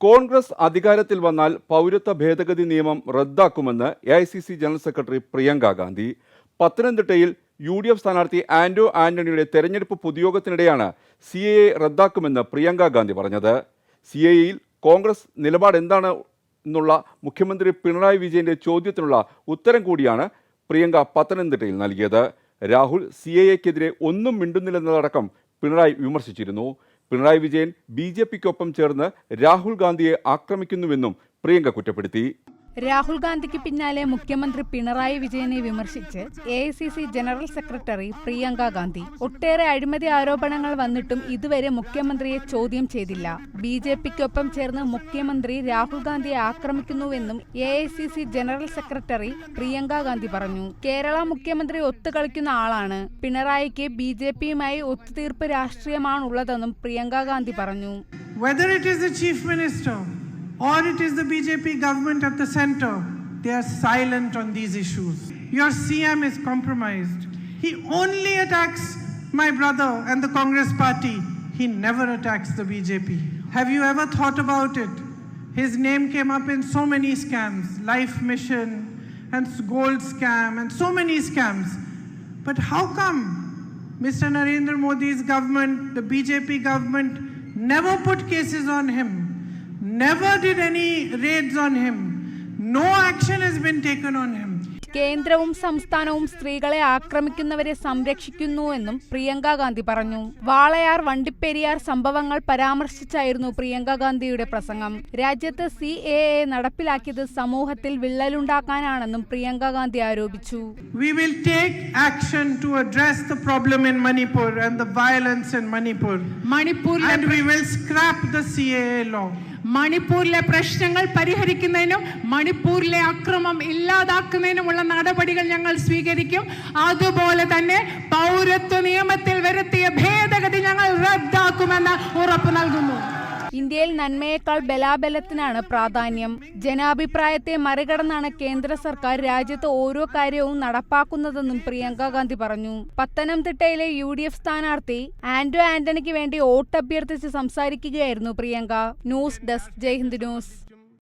കോൺഗ്രസ് അധികാരത്തിൽ വന്നാൽ പൗരത്വ ഭേദഗതി നിയമം റദ്ദാക്കുമെന്ന് A I C C general secretary Priyanka Gandhi. പത്തനംതിട്ടയിൽ യു ഡി എഫ് സ്ഥാനാർത്ഥി ആന്റോ ആന്റണിയുടെ തെരഞ്ഞെടുപ്പ് പൊതുയോഗത്തിനിടെയാണ് സി എ റദ്ദാക്കുമെന്ന് പ്രിയങ്ക ഗാന്ധി പറഞ്ഞത്. സി എ യിൽ കോൺഗ്രസ് നിലപാട് എന്താണ് എന്നുള്ള മുഖ്യമന്ത്രി പിണറായി വിജയന്റെ ചോദ്യത്തിനുള്ള ഉത്തരം കൂടിയാണ് പ്രിയങ്ക പത്തനംതിട്ടയിൽ നൽകിയത്. രാഹുൽ സി എ എക്കെതിരെ ഒന്നും മിണ്ടുന്നില്ലെന്നതടക്കം പിണറായി വിമർശിച്ചിരുന്നു. പിണറായി വിജയൻ ബി ജെ പിക്കൊപ്പം ചേർന്ന് രാഹുൽ ഗാന്ധിയെ ആക്രമിക്കുന്നുവെന്നും പ്രിയങ്ക കുറ്റപ്പെടുത്തി. രാഹുൽ ഗാന്ധിക്ക് പിന്നാലെ മുഖ്യമന്ത്രി പിണറായി വിജയനെ വിമർശിച്ച് A general secretary Priyanka Gandhi. ഒട്ടേറെ അഴിമതി ആരോപണങ്ങൾ വന്നിട്ടും ഇതുവരെ മുഖ്യമന്ത്രിയെ ചോദ്യം ചെയ്തില്ല. ബി ജെ പിക്കൊപ്പം ചേർന്ന് മുഖ്യമന്ത്രി രാഹുൽ ഗാന്ധിയെ ആക്രമിക്കുന്നുവെന്നും A general secretary Priyanka Gandhi പറഞ്ഞു. കേരള മുഖ്യമന്ത്രി ഒത്തുകളിക്കുന്ന ആളാണ്. പിണറായിക്ക് ബി ജെ പിയുമായി ഒത്തുതീർപ്പ് രാഷ്ട്രീയമാണുള്ളതെന്നും പ്രിയങ്ക ഗാന്ധി പറഞ്ഞു. Whether it is the chief minister or it is the BJP government at the center, they are silent on these issues. Your CM is compromised. He only attacks my brother and the Congress party. He never attacks the BJP. Have you ever thought about it? His name came up in so many scams, Life Mission and Gold Scam and so many scams. But how come Mr. Narendra Modi's government, the BJP government, never put cases on him, never did any raids on him, no action has been taken on him. കേന്ദ്രവും സംസ്ഥാനവും സ്ത്രീകളെ ആക്രമിക്കുന്നവരെ സംരക്ഷിക്കുന്നുവെന്നും പ്രിയങ്ക ഗാന്ധി പറഞ്ഞു വാളയാർ വണ്ടിപ്പെരിയാർ സംഭവങ്ങൾ പരാമർശിച്ചായിരുന്നു പ്രിയങ്ക ഗാന്ധിയുടെ പ്രസംഗം രാജ്യത്ത് C A A നടപ്പിലാക്കിയത് സമൂഹത്തിൽ വിള്ളലുണ്ടാക്കാനാണെന്നും പ്രിയങ്ക ഗാന്ധി ആരോപിച്ചു We will take action to address the problem in Manipur and the violence in Manipur. മണിപ്പൂരിലെ And we will scrap the CAA law. മണിപ്പൂരിലെ പ്രശ്നങ്ങൾ പരിഹരിക്കുന്നതിനും മണിപ്പൂരിലെ അക്രമം ഇല്ലാതാക്കുന്നതിനുമുള്ള നടപടികൾ ഞങ്ങൾ സ്വീകരിക്കും. അതുപോലെ തന്നെ പൗരത്വ നിയമത്തിൽ വരുത്തിയ ഭേദഗതി ഞങ്ങൾ റദ്ദാക്കുമെന്ന് ഉറപ്പ് നൽകുന്നു. ഇന്ത്യയിൽ നന്മയേക്കാൾ ബലാബലത്തിനാണ് പ്രാധാന്യം. ജനാഭിപ്രായത്തെ മറികടന്നാണ് കേന്ദ്ര സർക്കാർ രാജ്യത്ത് ഓരോ കാര്യവും നടപ്പാക്കുന്നതെന്നും പ്രിയങ്ക ഗാന്ധി പറഞ്ഞു. പത്തനംതിട്ടയിലെ യു ഡി എഫ് സ്ഥാനാർത്ഥി ആന്റോ ആന്റണിക്ക് വേണ്ടി വോട്ടഭ്യർത്ഥിച്ച് സംസാരിക്കുകയായിരുന്നു Priyanka. News desk Jaihind news.